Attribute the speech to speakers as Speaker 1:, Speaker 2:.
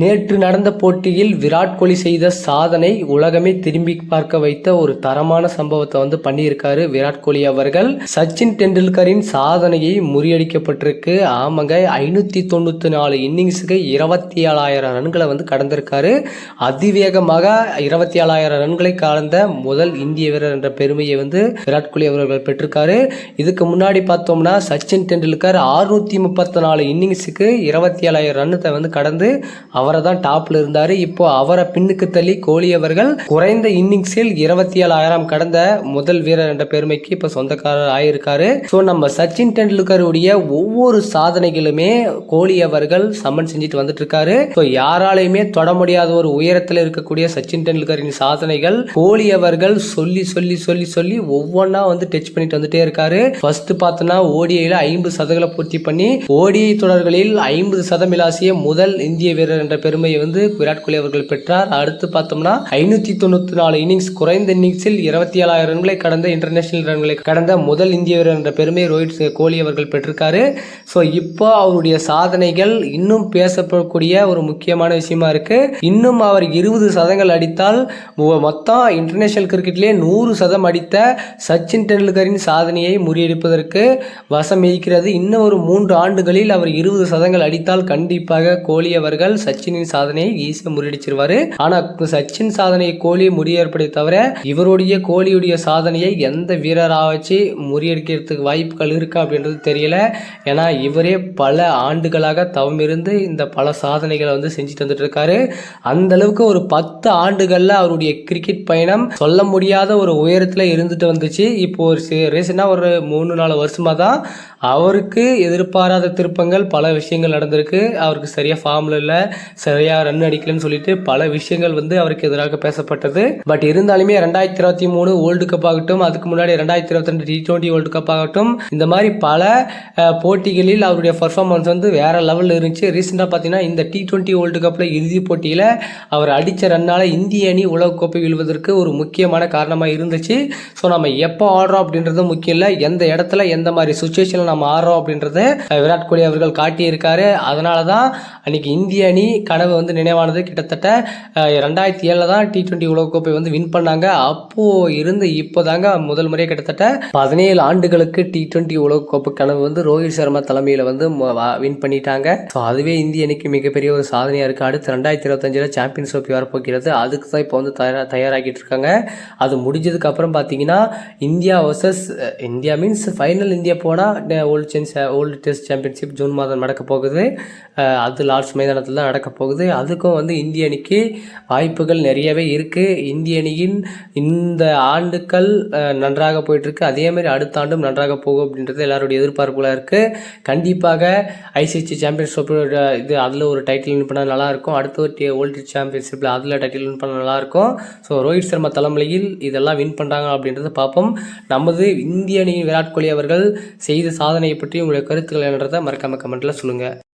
Speaker 1: நேற்று நடந்த போட்டியில் விராட் கோலி செய்த சாதனை உலகமே திரும்பி பார்க்க வைத்த ஒரு தரமான சம்பவத்தை வந்து பண்ணியிருக்காரு விராட் கோலி அவர்கள். சச்சின் டெண்டுல்கரின் சாதனையை முறியடிக்கப்பட்டிருக்கு. ஆமாங்க ஐநூத்தி தொண்ணூத்தி நாலு இன்னிங்ஸுக்கு இருபத்தி ஏழாயிரம் ரன்களை வந்து கடந்திருக்காரு. அதிவேகமாக இருபத்தி ஏழாயிரம் ரன்களை கடந்த முதல் இந்திய வீரர் என்ற பெருமையை வந்து விராட் கோலி அவர்கள் பெற்றிருக்காரு. இதுக்கு முன்னாடி பார்த்தோம்னா சச்சின் டெண்டுல்கர் அறுநூத்தி முப்பத்தி நாலு இன்னிங்ஸுக்கு இருபத்தி ஏழாயிரம் ரன்னத்தை வந்து கடந்து அவரை தான் டாப்ல இருந்தார். இப்போ அவரை பின்னுக்கு தள்ளி கோலி அவர்கள் குறைந்த இன்னிங்ஸில் இருபத்தி ஏழாயிரம் கடந்த முதல் வீரர் என்ற பெருமைக்கு இப்போ சொந்தக்காரர் ஆயிருக்காரு. ஸோ நம்ம சச்சின் டெண்டுல்கருடைய ஒவ்வொரு சாதனைகளுமே கோலி அவர்கள் சமன் செஞ்சுட்டு வந்துட்டு இருக்காரு ஸோ யாராலையுமே தொட முடியாத ஒரு உயரத்தில் இருக்கக்கூடிய சச்சின் டெண்டுல்கரின் சாதனைகள் கோலி அவர்கள் சொல்லி சொல்லி சொல்லி சொல்லி ஒவ்வொன்றா வந்து டச் பண்ணிட்டு வந்துட்டே இருக்காரு. ஃபர்ஸ்ட் பார்த்தோன்னா ஓடிஐல ஐம்பது சதங்களை பூர்த்தி பண்ணி ஓடிஐ தொடர்களில் ஐம்பது சதம் முதல் இந்திய வீரர் என்ற பெருமையை வந்து விராட் கோலி அவர்கள் பெற்றார். அடுத்து பார்த்தோம்னா ஐநூற்றி தொண்ணூற்றி நாலு இன்னிங்ஸ் குறைந்த இன்னிங்ஸில் இருபத்தி ஏழாயிரம் ரன்களை கடந்த இன்டர்நேஷனல் ரன்களை கடந்த முதல் இந்திய வீரர் என்ற பெருமையை ரோஹித் கோலி அவர்கள் பெற்றிருக்காரு. ஸோ இப்போ அவருடைய சாதனைகள் இன்னும் பேசப்படக்கூடிய ஒரு முக்கியமான விஷயமா இருக்கு. இன்னும் அவர் இருபது சதங்கள் அடித்தால் மொத்தம் இன்டர்நேஷனல் கிரிக்கெட்லேயே நூறு சதம் அடித்த சச்சின் டெண்டுல்கரின் சாதனையை முறியடிப்பதற்கு வசம் இருக்கிறது இன்னும் ஒரு மூன்று ஆண்டுகளில் அவர் இருபது சதங்கள் அடித்தால் கண்டிப்பாக கோலி அவர்கள் சச்சினின் சாதனையை ஈஸியாக முறியடிச்சிருவாரு. ஆனா சச்சின் சாதனையை கோலி முறியடிப்பதை தவிர இவருடைய கோலியுடைய சாதனையை எந்த வீரராக வச்சு முறியடிக்கிறதுக்கு வாய்ப்புகள் இருக்கா அப்படின்றது தெரியல. ஏன்னா இவரே பல ஆண்டுகளாக தவம் இருந்து இந்த பல சாதனைகளை வந்து செஞ்சுட்டு வந்துட்டு இருக்காரு அந்த அளவுக்கு ஒரு பத்து ஆண்டுகள்ல அவருடைய கிரிக்கெட் பயணம் சொல்ல முடியாத ஒரு உயரத்துல இருந்துட்டு வந்துச்சு. இப்போ ஒரு ரீசெண்டாக ஒரு மூணு நாலு வருஷமா தான் அவருக்கு எதிர்பாராத திருப்பங்கள் பல விஷயங்கள் நடந்திருக்கு. அவருக்கு சரியா ஃபார்ம்ல இல்லை. சரியாக ரன் அடிக்கலன்னு சொல்லிட்டு பல விஷயங்கள் வந்து அவருக்கு எதிராக பேசப்பட்டது. பட் இருந்தாலுமே ரெண்டாயிரத்தி இருபத்தி மூணு வேர்ல்டு கப் ஆகட்டும் அதுக்கு முன்னாடி ரெண்டாயிரத்தி இருபத்தி ரெண்டு டி டுவெண்ட்டி வேர்ல்டு கப் ஆகட்டும் இந்த மாதிரி பல போட்டிகளில் அவருடைய பர்ஃபார்மன்ஸ் வந்து வேற லெவலில் இருந்துச்சு. ரீசெண்டாக பார்த்தீங்கன்னா இந்த டி டுவெண்ட்டி வேர்ல்டு கப்பில் இறுதி போட்டியில் அவர் அடித்த ரன்னால் இந்திய அணி உலகக்கோப்பை வெல்வதற்கு ஒரு முக்கியமான காரணமாக இருந்துச்சு. ஸோ நம்ம எப்போ ஆடுறோம் அப்படின்றது முக்கியம் இல்லை. எந்த இடத்துல எந்த மாதிரி சுச்சுவேஷனில் நம்ம ஆடுறோம் அப்படின்றத விராட் கோலி அவர்கள் காட்டியிருக்காரு. அதனால தான் அன்னைக்கு இந்திய அணி கனவு வந்து நினைவானது கிட்டத்தட்ட ரெண்டாயிரத்தி ஏழில் தான் டி டுவெண்ட்டி உலகக்கோப்பை வந்து வின் பண்ணாங்க. அப்போது இருந்து இப்போ தாங்க முதல் முறையாக கிட்டத்தட்ட பதினேழு ஆண்டுகளுக்கு டி டுவெண்ட்டி உலகக்கோப்பை கனவு வந்து ரோஹித் சர்மா தலைமையில் வந்து வின் பண்ணிட்டாங்க. ஸோ அதுவே இந்திய அணிக்கு மிகப்பெரிய ஒரு சாதனையாக இருக்குது அடுத்து ரெண்டாயிரத்தி இருபத்தஞ்சில் சாம்பியன்ஸ் ட்ரோஃபி வரப்போகிறது. அதுக்கு தான் இப்போ வந்து தயாராக தயாராகிட்டு இருக்காங்க. அது முடிஞ்சதுக்கு அப்புறம் பார்த்தீங்கன்னா India versus India means final India போனால் world sense world test championship June மாதம் நடக்க போகுது. அது லார்ட்ஸ் மைதானத்தில் தான் நடக்க போகுது. அதுக்கும் வந்து இந்திய அணிக்கு வாய்ப்புகள் நிறையவே இருக்குது இந்திய அணியின் இந்த ஆண்டுகள் நன்றாக போயிட்டுருக்கு. அதே மாதிரி அடுத்த ஆண்டும் நன்றாக போகும் அப்படின்றது எல்லாருடைய எதிர்பார்ப்புகளாக இருக்குது கண்டிப்பாக ஐசிசி சாம்பியன்ஸ் இது அதில் ஒரு டைட்டில் வின் பண்ணால் நல்லாயிருக்கும் அடுத்த ஒரு வேர்ல்டு சாம்பியன்ஷிப்பில் அதில் டைட்டில் வின் பண்ணால் நல்லாயிருக்கும் ஸோ ரோஹித் சர்மா தலைமையில் இதெல்லாம் வின் பண்ணுறாங்க அப்படின்றத பார்ப்போம். நமது இந்திய அணியின் விராட் கோலி அவர்கள் செய்த சாதனையை பற்றி உங்களுடைய கருத்துக்கள் என்றதை மறக்காமல் கமெண்ட்டில் சொல்லுங்கள்